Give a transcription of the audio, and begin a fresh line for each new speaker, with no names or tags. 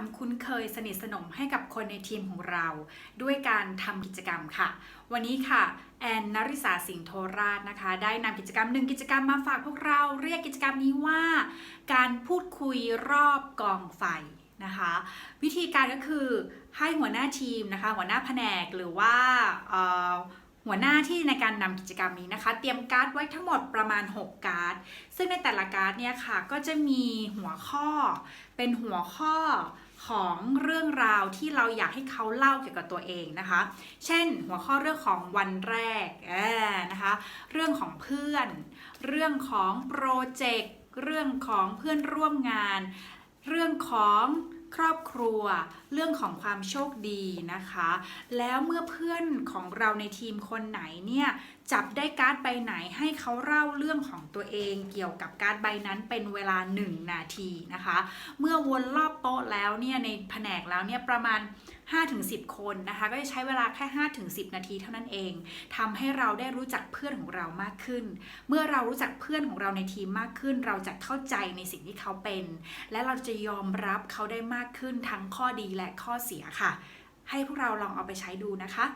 ความคุ้นเคยสนิทสนมให้กับคนในทีมของเรา ด้วยการทำกิจกรรมค่ะ วันนี้ค่ะ แอนนริสาสิงห์โทราชนะคะ ได้นำกิจกรรมหนึ่งกิจกรรมมาฝากพวกเราเรียกกิจกรรมนี้ว่า การพูดคุยรอบกองไฟนะคะวิธีการก็คือให้หัวหน้าทีมนะคะ หัวหน้าแผนกหรือว่า หัวหน้าที่ในการนำกิจกรรมนี้นะคะ เตรียมการ์ดไว้ทั้งหมดประมาณ 6 การ์ด ซึ่งในแต่ละการ์ดเนี่ยค่ะก็จะมีหัวข้อ เป็นหัวข้อของเรื่องราวที่เราอยากให้เขาเล่าเกี่ยวกับตัวเองนะคะ เช่น หัวข้อเรื่องของวันแรกนะคะ เรื่องของเพื่อน เรื่องของโปรเจกต์ เรื่องของเพื่อนร่วมงาน เรื่องของ ครอบครัว เรื่องของความโชคดีนะคะ แล้วเมื่อเพื่อนของเราในทีมคนไหนเนี่ยจับได้การ์ดใบไหนให้เขาเล่าเรื่องของตัวเองเกี่ยวกับการ์ดใบนั้นเป็นเวลา 1 นาทีนะคะ เมื่อวนรอบโต๊ะแล้วเนี่ยในแผนกแล้วเนี่ยประมาณ 5-10 คนนะคะ ก็จะใช้เวลาแค่ 5-10 นาทีเท่านั้นเองทำให้เราได้รู้จักเพื่อนของเรามากขึ้น เมื่อเรารู้จักเพื่อนของเราในทีมมากขึ้น เราจะเข้าใจในสิ่งที่เขาเป็น และเราจะยอมรับเขาได้มากมากขึ้นทั้งข้อดีและข้อเสียค่ะ ให้พวกเราลองเอาไปใช้ดูนะคะ